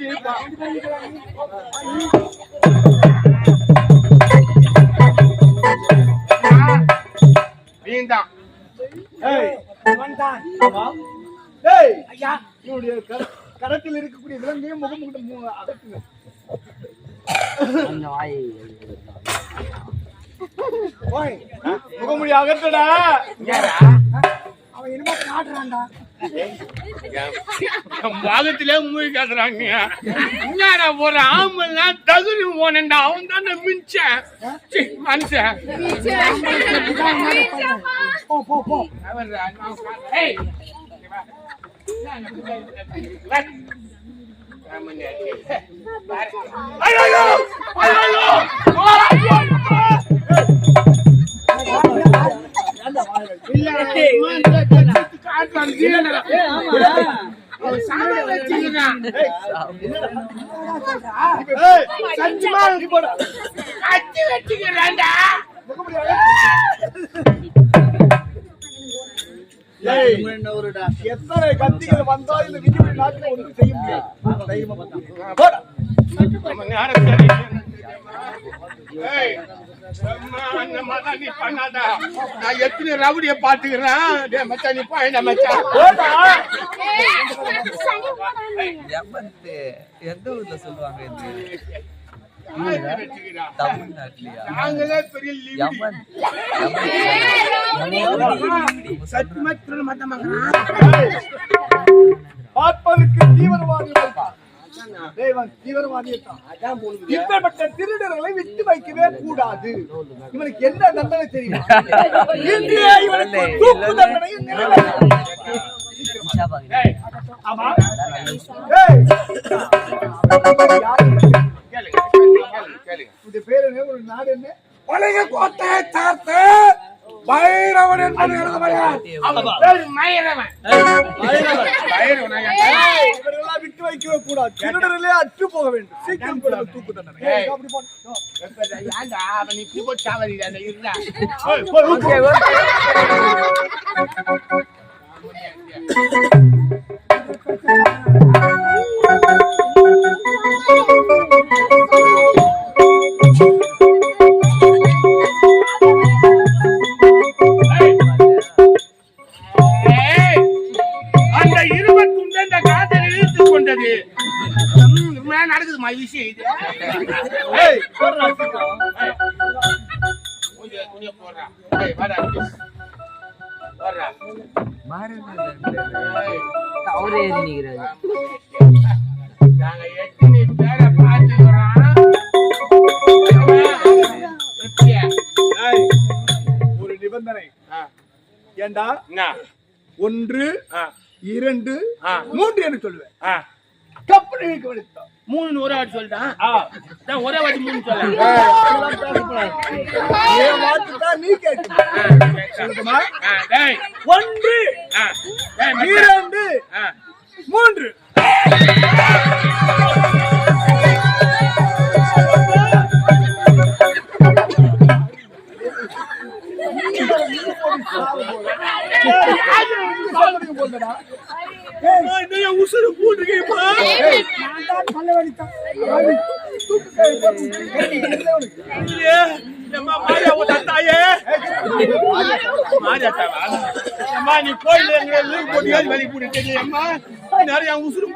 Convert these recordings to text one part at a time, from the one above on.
இழுப்போம். நீந்தான். ஏய், இவன்தான். ஏய், இவனுடைய கரத்தில் இருக்கக்கூடிய விலங்கையும் முகம் மு- அகற்றுங்க. முகமூடி அகற்றடா. அவன் என்னமோ காட்டுறான்டா. பாகத்திலே மூழ்கி காட்டுறாங்க. என்னடா ஒரு ஆம்பளை தகுதி போனேன்டா. அவன் தானே மிஞ்சன் சீ, மனுஷன். போ போ போ. வா. ஆமாண்ணே. ஐயோ, ஐயோ, ஐயோ, ஐயோ. இல்ல, அம்மா, இந்த கட்சி காட்டுறான், கீழடா. அவன் சாமி வச்சுக்கிறான். ஏய், சத்தியமா நீ போடா. கட்சி வச்சுக்கிறான்டா. எத்தனை கத்திகள் வந்தாலும் இந்த விதிமுறை நாட்டில் ஒன்றும் செய்ய முடியாது. நான் எத்தனை ரவுடிய பாத்துக்கிறேன் டேய் மச்சான் நீ போடா. எமன்ட்டு எந்த ஊர்ல சொல்லுவாங்க பார்ப்பதற்கு தான். இப்பேற்பட்ட திருடர்களை விட்டு வைக்கவே கூடாது. இவனுக்கு என்ன தண்டனை தெரியுமா? இந்தியா இவனுக்கு தூக்கு ஆமா. ஒரு நாடு என்ன? பழைய கோட்டை தார்த்த பைரவன் என்பது எனது பெயர் அவன் பேரு மயிரவன். மயிரவனா? ஏய், இவரெல்லாம் விட்டு வைக்கவே கூடாது. திருடர்களே அற்று போக வேண்டும். சீக்கிரம் கொடுங்க தூக்கு தண்டனை. அப்படி அவன் இப்படி போட்டு இருடா. ஏய், வாடா, please. போடுறா. ஏய், அவரே நிக்கிறாரு. நாங்க எத்தனை பேரை பார்த்துக்கிறோம். ஒரு நிபந்தனை. ஆ, ஏண்டா? ஒன்று ஆ, இரண்டு ஆ. மூன்று என்று சொல்லுவேன். ஆ. கப்பல் இழுக்க விடுத்தோம். மூணு ஒரே வாட்டி சொல்லிட்டான் நான் ஒரே வாட்டி மூணு தான் நீ சொல்லட்டுமா? ஒன்று. இரண்டு. மூன்று. உசுறு போட்டுருக்கேப்பா நீ கோயில் லீவ் போட்டு ஏறி வெளிய போட்டு தெரியல அம்மா நிறைய உசுறு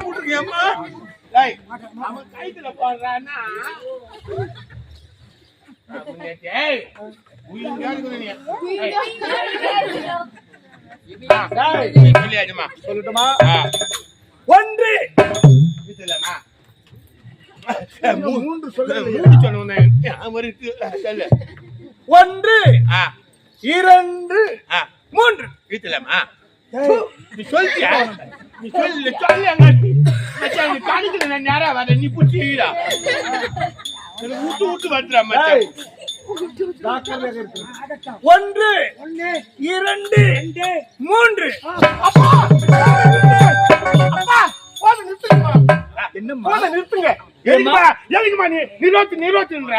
டேய் அவன் கைத்துல போடுறான்னா? உயிர் சொல்லட்டுமா? ஒன்று. மூன்று சொல்ல. ஒன்று. இரண்டு. மூன்று. வீட்டுலமா நீ சொல்லியா? நீ சொல்லு சொல்லு அங்க மச்சான் நீ காணிக்கல நான் நேரா வர நீ புடிச்சீடா விட்டு விட்டு வந்துடுறா மச்சான். இருக்கணும். ஒன்று இரண்டு மூன்று. அப்பா! நிறுத்துங்கம்மா. என்னம்மா? நிறுத்துங்க. எதுக்குமா எதுக்குமா நீ? நிறுவத்து நிறுவத்துன்ற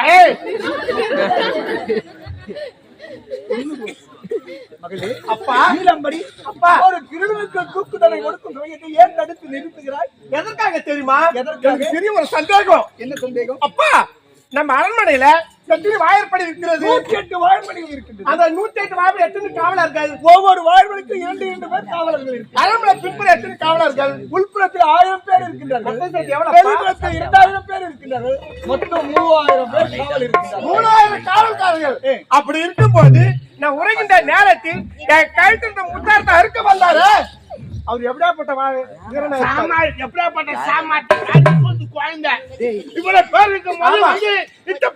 மகளே அப்பா! நீலம்படி அப்பா! ஒரு திருடனுக்கு தூக்குதலை கொடுக்கும் சமயத்தை ஏன் தடுத்து நிறுத்துகிறாய்? எதற்காக தெரியுமா? எதற்காக? பெரிய ஒரு சந்தேகம். என்ன சந்தேகம்? அப்பா! நம்ம அரண்மனையில எத்தனை வாயற்படி இருக்கிறது? நூற்றி எட்டு வாழ்மணிகள் இருக்கின்றது. அந்த நூத்தி எட்டு வாயில் எத்தனை காவலர்கள்? ஒவ்வொரு வாழ்மணிக்கும் இரண்டு இரண்டு பேர் காவலர்கள் இருக்கு அரண்மனை பின்புற எத்தனை காவலர்கள்? உள்புறத்தில் ஆயிரம் பேர் இருக்கின்றார்கள்? வெளிப்புறத்தில் இரண்டாயிரம் பேர் இருக்கின்றார்கள். மொத்தம் மூவாயிரம் பேர் காவல் இருக்கின்றார்கள். மூணாயிரம் காவல்காரர்கள். அப்படி இருக்கும்போது நான் உரைகின்ற நேரத்தில் என் கழுத்து முத்தாரத்தை அறுக்க வந்தாரு. அவர் எப்படியாப்பட்ட எப்படியாப்பட்ட சாமாட்டி குழந்தை. இவ்வளவு பேர் இட்ட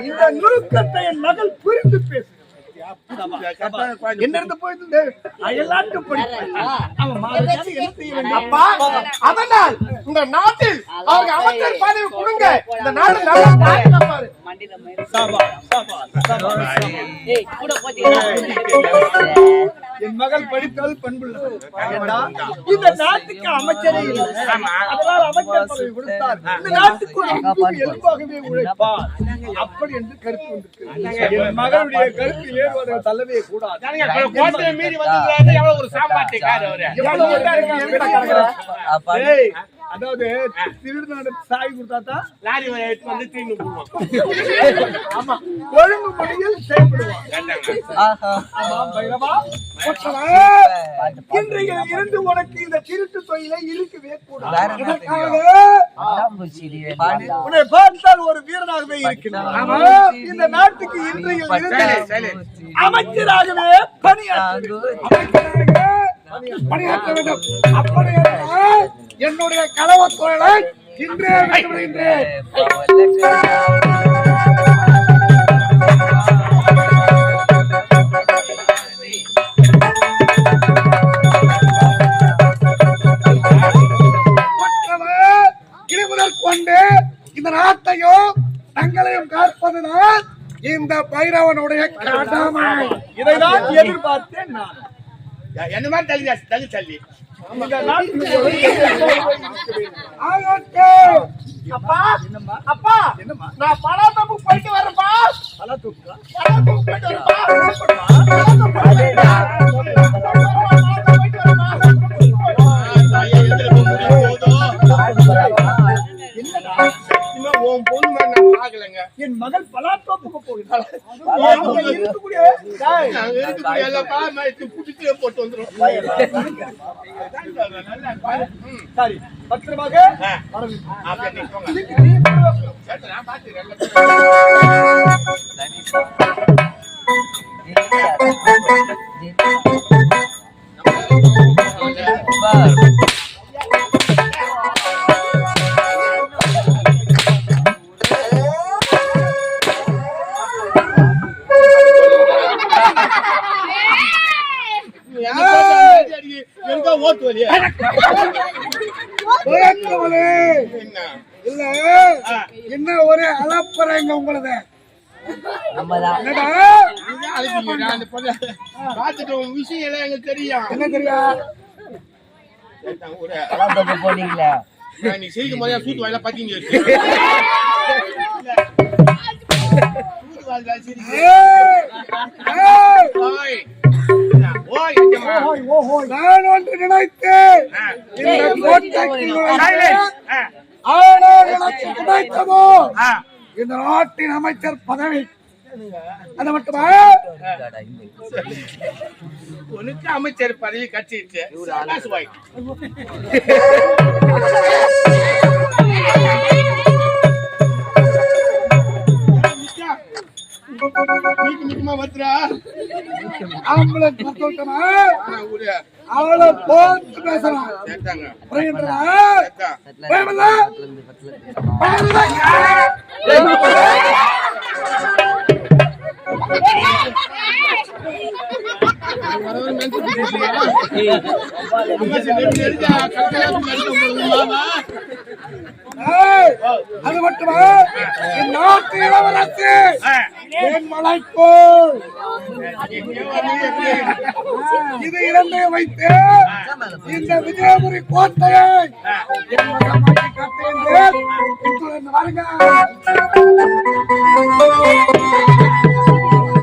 இந்த நுணுக்கத்தை என் மகள் புரிந்து பேசு என்ன இருந்து போயிட்டு அயலாட்டு படிப்பு அவன் மாதத்துக்கு என்ன செய்ய வேண்டும் அப்பா அதனால் இந்த நாட்டில் அவங்க அமைச்சர் பதவி கொடுங்க. இந்த நாடு நல்லா பாதுகாப்பாரு என் மகள் படித்தால் பண்புள்ளவர் ஏண்டா, இந்த நாட்டுக்கு அமைச்சரே இல்லை. அதனால் அமைச்சர் பதவி கொடுத்தார். இந்த நாட்டுக்கு எலும்பாகவே உழைப்பார். அப்படி என்று கருத்து வந்திருக்கு என் மகளுடைய கருத்து ஏறுவதை தள்ளவே கூடாது. கோட்டையை மீறி வந்து எவ்வளவு ஒரு சாப்பாட்டுக்காரு அவரு? அதாவது திருநாடு சாவி கொடுத்தாதான் லாரி வந்து போடுவோம் ஆமா. ஒழுங்கு முறையில் செயல்படுவான். இன்றைய இருந்து உனக்கு இந்த திருட்டு தொழிலை இருக்கவே கூடாது. உன்னை பார்த்தால் ஒரு வீரனாகவே இருக்கிறான். ஆமா, இந்த நாட்டுக்கு இன்றைய இருந்து அமைச்சராகவே பணியாற்று பணியாற்ற வேண்டும். அப்படி என்றால் என்னுடைய கலவ தொழிலை இன்றே கொண்டு இந்த நாட்டையும் தங்களையும் காப்பதுதான் இந்த பைரவனுடைய கடமை இதைதான் எதிர்பார்த்தேன் நான். என்ன மாதிரி தள்ளி தள்ளி தள்ளி. இந்த நாட்டுக்கு அப்பா அப்பா நான் பணத்தப்பு போயிட்டு வரேன்ப்பா. தலை தூக்கா? பணத்தப்பு போயிட்டு வரேன்ப்பா. பார்க்கலங்க என் மகள் பலாத்தோப்புக்கு போகிறாள். இருக்கக்கூடிய இருக்கக்கூடிய புடிச்சு போட்டு வந்துரும் ம். சரி பத்திரமாக இல்ல என்ன ஒரே அலப்பறைங்க உங்களது. விஷயம் எல்லாம் எனக்கு தெரியும். என்ன தெரியும்? போனீங்களா? நீ சிரிக்கும் போதே சூத்து வாயில பத்திங்க அமைச்சர் பதவி. அது மட்டுமா? உனக்கு அமைச்சர் பதவி பத்ரா ஆம்புலன்ஸ் பத்தோட்டமா அவளை போட்டு ஏய், அது மட்டுமா? நாட்டு இளவரசு. ஆ. என் இது இரண்டை வைத்து இந்த விஜயபுரி கோட்டையை